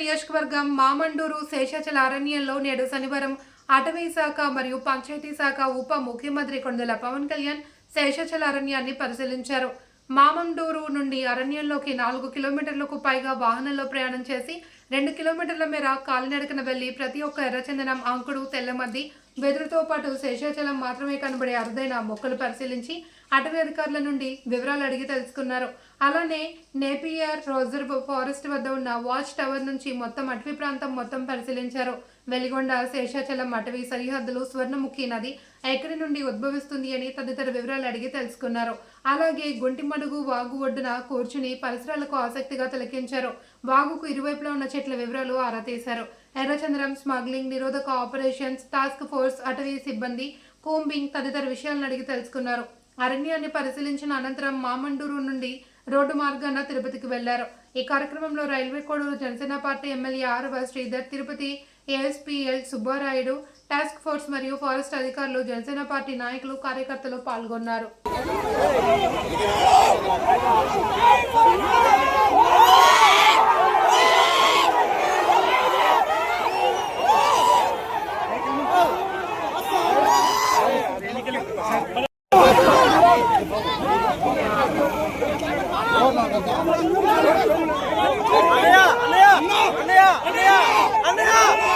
నియోజకవర్గం మామండూరు శేషాచల అరణ్యంలో నేడు శనివారం అటవీ శాఖ మరియు పంచాయతీ శాఖ ఉప ముఖ్యమంత్రి కొండల పవన్ కళ్యాణ్ శేషాచల అరణ్యాన్ని పరిశీలించారు. మామండూరు నుండి అరణ్యంలోకి నాలుగు కిలోమీటర్లకు పైగా వాహనంలో ప్రయాణం చేసి రెండు కిలోమీటర్ల మేర కాలినడకన వెళ్ళి ప్రతి ఒక్క ఎర్రచందనం అంకుడు తెల్లమద్ది వెదురుతో పాటు శేషాచలం మాత్రమే కనబడే అరుదైన మొక్కలు పరిశీలించి అటవీ అధికారుల నుండి వివరాలు అడిగి తెలుసుకున్నారు. అలానే నేపియర్ రోజర్ ఫారెస్ట్ వద్ద ఉన్న వాచ్ టవర్ నుంచి మొత్తం అటవీ ప్రాంతం మొత్తం పరిశీలించారు. వెలిగొండ శేషాచలం అటవీ సరిహద్దులు స్వర్ణముఖి నది ఎక్కడి నుండి ఉద్భవిస్తుంది అని తదితర వివరాలు అడిగి తెలుసుకున్నారు. అలాగే గుంటిమడుగు వాగు ఒడ్డున కూర్చుని పరిసరాలకు ఆసక్తిగా తిలకించారు. వాగుకు ఇరువైపులా ఉన్న చెట్ల వివరాలు ఆరా తీశారు. ఎర్రచంద్రం స్మగ్లింగ్ నిరోధక ఆపరేషన్స్ టాస్క్ ఫోర్స్ అటవీ సిబ్బంది కూంబింగ్ తదితర విషయాలను అడిగి తెలుసుకున్నారు. అరణ్యాన్ని పరిశీలించిన అనంతరం మామండూరు నుండి రోడ్డు మార్గాన తిరుపతికి వెళ్ళారు. ఈ కార్యక్రమంలో railway Koduru Janasena party MLA Arava Sridhar Tirupati ఏఎస్పీఎల్ Subbarayudu task force మరియు ఫారెస్ట్ అధికారులు జనసేన పార్టీ నాయకులు కార్యకర్తలు పాల్గొన్నారు. అన్నయ్య అన్నయ్య అన్నయ్య అన్నయ్య అన్నయ్య. అన్నయ్య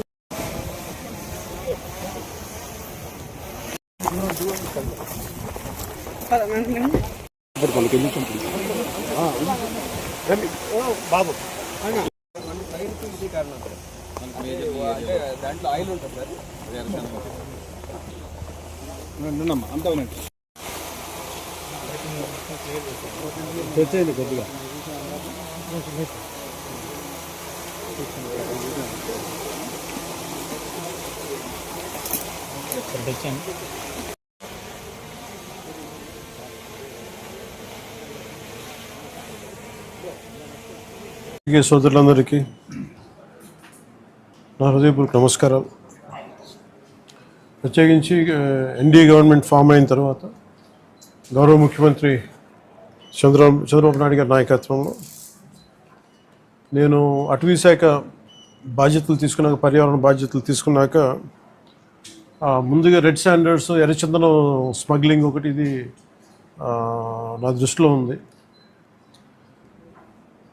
బాబు అంటే దాంట్లో ఆయిల్ ఉంటుంది సార్ ఉండమ్మా అంతా ఉన్నట్టు కొద్దిగా అలాగే సోదరులందరికీ నా హృదయపూర్వక నమస్కారాలు. ప్రత్యేకించి ఎన్డీఏ గవర్నమెంట్ ఫామ్ అయిన తర్వాత గౌరవ ముఖ్యమంత్రి చంద్ర చంద్రబాబు నాయుడు గారి నాయకత్వంలో నేను అటవీ శాఖ బాధ్యతలు తీసుకున్నాక పర్యావరణ బాధ్యతలు తీసుకున్నాక ముందుగా రెడ్ స్టాండర్డ్స్ ఎర్రచందనం స్మగ్లింగ్ ఒకటి ఇది నా దృష్టిలో ఉంది.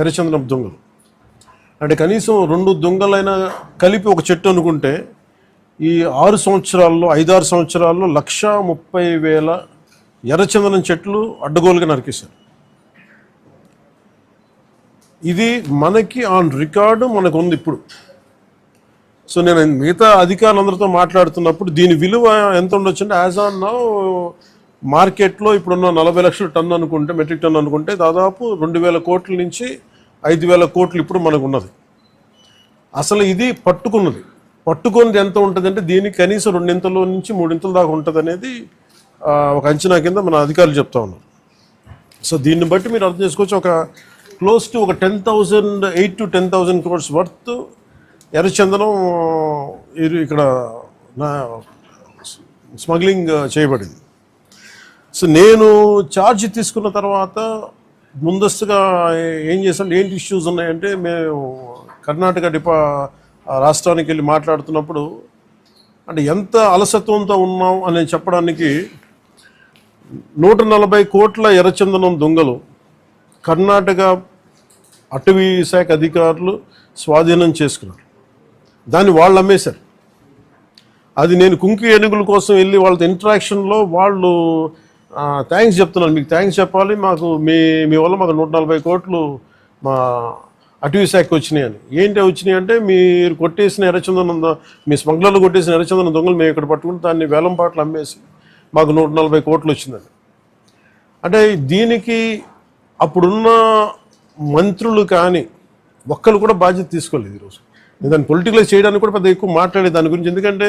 ఎర్రచందనం దొంగలు. అంటే కనీసం రెండు దొంగలైనా కలిపి ఒక చెట్టు అనుకుంటే ఈ ఆరు సంవత్సరాల్లో ఐదారు సంవత్సరాల్లో లక్ష ముప్పై వేల ఎర్రచందనం చెట్లు అడ్డగోలుగా నరికేశారు. ఇది మనకి ఆన్ రికార్డు మనకు ఉంది ఇప్పుడు. సో నేను మిగతా అధికారులందరితో మాట్లాడుతున్నప్పుడు దీని విలువ ఎంత ఉండొచ్చు అంటే యాజ్ ఆన్ నౌ మార్కెట్లో ఇప్పుడున్న నలభై లక్షల టన్ను అనుకుంటే మెట్రిక్ టన్ అనుకుంటే దాదాపు రెండు వేల కోట్ల నుంచి ఐదు వేల కోట్లు ఇప్పుడు మనకు ఉన్నది అసలు ఇది పట్టుకున్నది. పట్టుకున్నది ఎంత ఉంటుందంటే దీనికి కనీసం రెండింతల నుంచి మూడింతల దాకా ఉంటుంది అనేది ఒక అంచనా కింద మన అధికారులు చెప్తా ఉన్నారు. సో దీన్ని బట్టి మీరు అర్థం చేసుకోవచ్చు ఒక క్లోజ్ టు ఒక ten thousand eight to ten thousand crores worth ఎర్రచందనం ఇక్కడ నా స్మగ్లింగ్ చేయబడింది. సో నేను ఛార్జ్ తీసుకున్న తర్వాత ముందస్తుగా ఏం చేసాం ఏంటి ఇష్యూస్ ఉన్నాయంటే మేము కర్ణాటక డిపా రాష్ట్రానికి వెళ్ళి మాట్లాడుతున్నప్పుడు అంటే ఎంత అలసత్వంతో ఉన్నాం అని చెప్పడానికి నూట నలభై కోట్ల ఎర్రచందనం దొంగలు కర్ణాటక అటవీ శాఖ అధికారులు స్వాధీనం చేసుకున్నారు. దాన్ని వాళ్ళు అమ్మేశారు. అది నేను కుంకి ఏనుగుల కోసం వెళ్ళి వాళ్ళతో ఇంటరాక్షన్లో వాళ్ళు థ్యాంక్స్ చెప్తున్నాను. మీకు థ్యాంక్స్ చెప్పాలి. మాకు మీ మీ వల్ల మాకు నూట నలభై కోట్లు మా అటవీ శాఖకి వచ్చినాయని ఏంటి వచ్చినాయి అంటే మీరు కొట్టేసిన ఎర్రచందనం మీ స్మగ్లర్లు కొట్టేసిన ఎర్రచందనం దొంగలు మేము ఇక్కడ పట్టుకుని దాన్ని వేలం పాటలు అమ్మేసి మాకు నూట నలభై కోట్లు వచ్చిందని అంటే దీనికి అప్పుడున్న మంత్రులు కానీ ఒక్కరు కూడా బాధ్యత తీసుకోలేదు ఈరోజు. దాన్ని పొలిటికలైజ్ చేయడానికి కూడా పెద్ద ఎక్కువ మాట్లాడే దాని గురించి ఎందుకంటే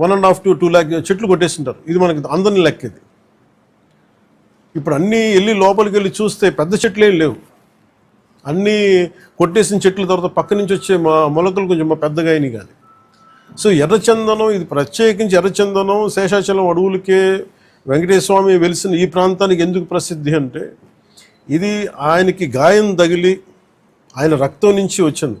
one and half to two lakh చెట్లు కొట్టేసింటారు. ఇది మనకి అందరినీ లెక్క ఇది ఇప్పుడు అన్నీ వెళ్ళి లోపలికి వెళ్ళి చూస్తే పెద్ద చెట్లు ఏం లేవు. అన్నీ కొట్టేసిన చెట్ల తర్వాత పక్క నుంచి వచ్చే మా మొలకలు కొంచెం మా పెద్దగా అయినాయి కానీ. సో ఎర్రచందనం ఇది ప్రత్యేకించి ఎర్రచందనం శేషాచలం అడవులకే వెంకటేశ్వర స్వామి వెలిసిన ఈ ప్రాంతానికి ఎందుకు ప్రసిద్ధి అంటే ఇది ఆయనకి గాయం తగిలి ఆయన రక్తం నుంచి వచ్చింది.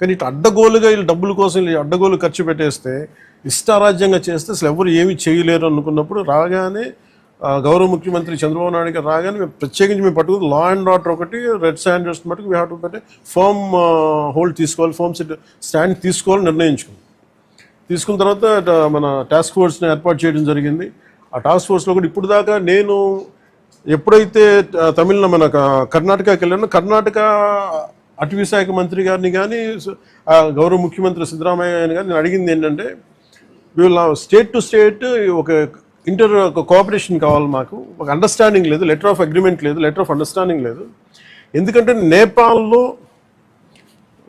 కానీ ఇటు అడ్డగోలుగా వీళ్ళు డబ్బుల కోసం వీళ్ళు అడ్డగోలు ఖర్చు పెట్టేస్తే ఇష్టారాజ్యంగా చేస్తే అసలు ఎవరు ఏమీ చేయలేరు అనుకున్నప్పుడు రాగానే గౌరవ ముఖ్యమంత్రి చంద్రబాబు నాయుడు గారు రాగానే మేము ప్రత్యేకించి మేము పట్టుకుని లా అండ్ ఆర్డర్ ఒకటి రెడ్ స్టాండర్డ్స్ మటుకు వీ హ్యావ్ టు పెట్టే ఫర్మ్ హోల్డ్ తీసుకోవాలి ఫర్మ్ స్టాండ్ తీసుకోవాలని నిర్ణయించుకుంది తీసుకున్న తర్వాత మన టాస్క్ ఫోర్స్ని ఏర్పాటు చేయడం జరిగింది. ఆ టాస్క్ ఫోర్స్లో కూడా ఇప్పుడు దాకా నేను ఎప్పుడైతే తమిళ మన కర్ణాటకకి వెళ్ళానో కర్ణాటక అటవీ శాఖ మంత్రి గారిని కానీ గౌరవ ముఖ్యమంత్రి సిద్ధరామయ్య గారిని కానీ నేను అడిగింది ఏంటంటే వీళ్ళ స్టేట్ టు స్టేట్ ఒక ఇంటర్ ఒక కోఆపరేషన్ కావాలి మాకు. ఒక అండర్స్టాండింగ్ లేదు లెటర్ ఆఫ్ అగ్రిమెంట్ లేదు లెటర్ ఆఫ్ అండర్స్టాండింగ్ లేదు. ఎందుకంటే నేపాల్లో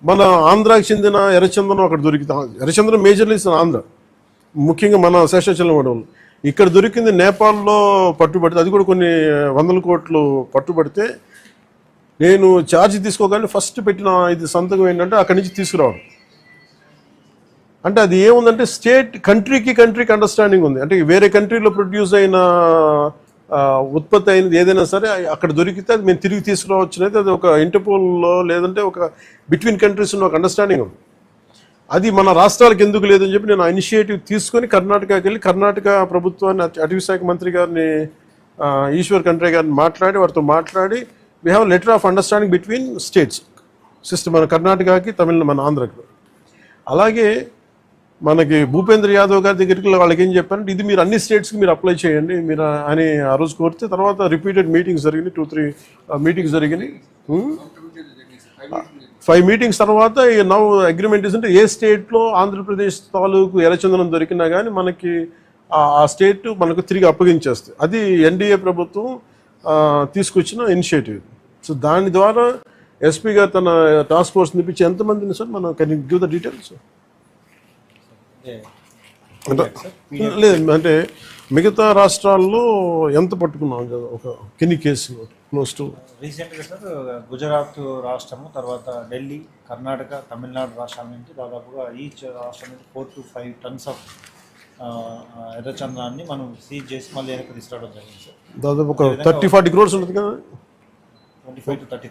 మన ఆంధ్రాకి చెందిన ఎర్రచందనం అక్కడ దొరికితే ఎర్రచందనం మేజర్లీ ఆంధ్ర. ముఖ్యంగా మన శేషాచలం అడవులు ఇక్కడ దొరికింది నేపాల్లో పట్టుబడితే అది కూడా కొన్ని వందల కోట్లు పట్టుబడితే నేను ఛార్జ్ తీసుకోగానే ఫస్ట్ పెట్టిన ఇది సంతకం ఏంటంటే అక్కడి నుంచి తీసుకురావడం. అంటే అది ఏముందంటే స్టేట్ కంట్రీకి కంట్రీకి అండర్స్టాండింగ్ ఉంది. అంటే వేరే కంట్రీలో ప్రొడ్యూస్ అయిన ఉత్పత్తి అయినది ఏదైనా సరే అక్కడ దొరికితే అది మేము తిరిగి తీసుకురావచ్చునైతే అది ఒక ఇంటర్పోల్లో లేదంటే ఒక బిట్వీన్ కంట్రీస్ ఉన్న ఒక అండర్స్టాండింగ్ ఉంది. అది మన రాష్ట్రాలకు ఎందుకు లేదని చెప్పి నేను ఆ ఇనిషియేటివ్ తీసుకొని కర్ణాటకకి వెళ్ళి కర్ణాటక ప్రభుత్వాన్ని అటవీ శాఖ మంత్రి గారిని ఈశ్వర్ కంట్రే గారిని మాట్లాడి వారితో మాట్లాడి we have letter of understanding between states system మన కర్ణాటకకి తమిళ మన ఆంధ్రకు. అలాగే మనకి భూపేంద్ర యాదవ్ గారి దగ్గరికి వాళ్ళకి ఏం చెప్పారంటే ఇది మీరు అన్ని స్టేట్స్కి మీరు అప్లై చేయండి మీరు అని ఆ రోజు కోరితే తర్వాత రిపీటెడ్ మీటింగ్స్ జరిగినాయి టూ త్రీ మీటింగ్స్ జరిగినాయి. Hmm? ఫైవ్ మీటింగ్స్ తర్వాత నవ్ అగ్రిమెంట్ అంటే ఏ స్టేట్లో ఆంధ్రప్రదేశ్ తాలూకు ఎర్రచందనం దొరికినా కానీ మనకి ఆ- స్టేట్ మనకు తిరిగి అప్పగించేస్తుంది అది ఎన్డీఏ ప్రభుత్వం తీసుకొచ్చిన ఇనిషియేటివ్. సో దాని ద్వారా ఎస్పీ గారు తన టాస్క్ ఫోర్స్ నిపించి ఎంతమందిని సార్? మనం కెన్ గివ్ ద డీటెయిల్స్? లేదు అంటే మిగతా రాష్ట్రాల్లో ఎంత పట్టుకున్నాం? కదా ఒక కిన్ని కేసు క్లోజ్ టు రీసెంట్గా సార్ గుజరాత్ రాష్ట్రము తర్వాత ఢిల్లీ కర్ణాటక తమిళనాడు రాష్ట్రాల నుంచి దాదాపుగా ఈచ్ రాష్ట్రం నుంచి four to five tons of ఎర్రచందనాన్ని మనం సీజ్ చేసి మళ్ళీ వెనక్కి తీసుకురావడం జరిగింది సార్. దాదాపు ఒక థర్టీ ఫార్టీ క్రోర్స్ ఉంటుంది కదా? Twenty five to thirty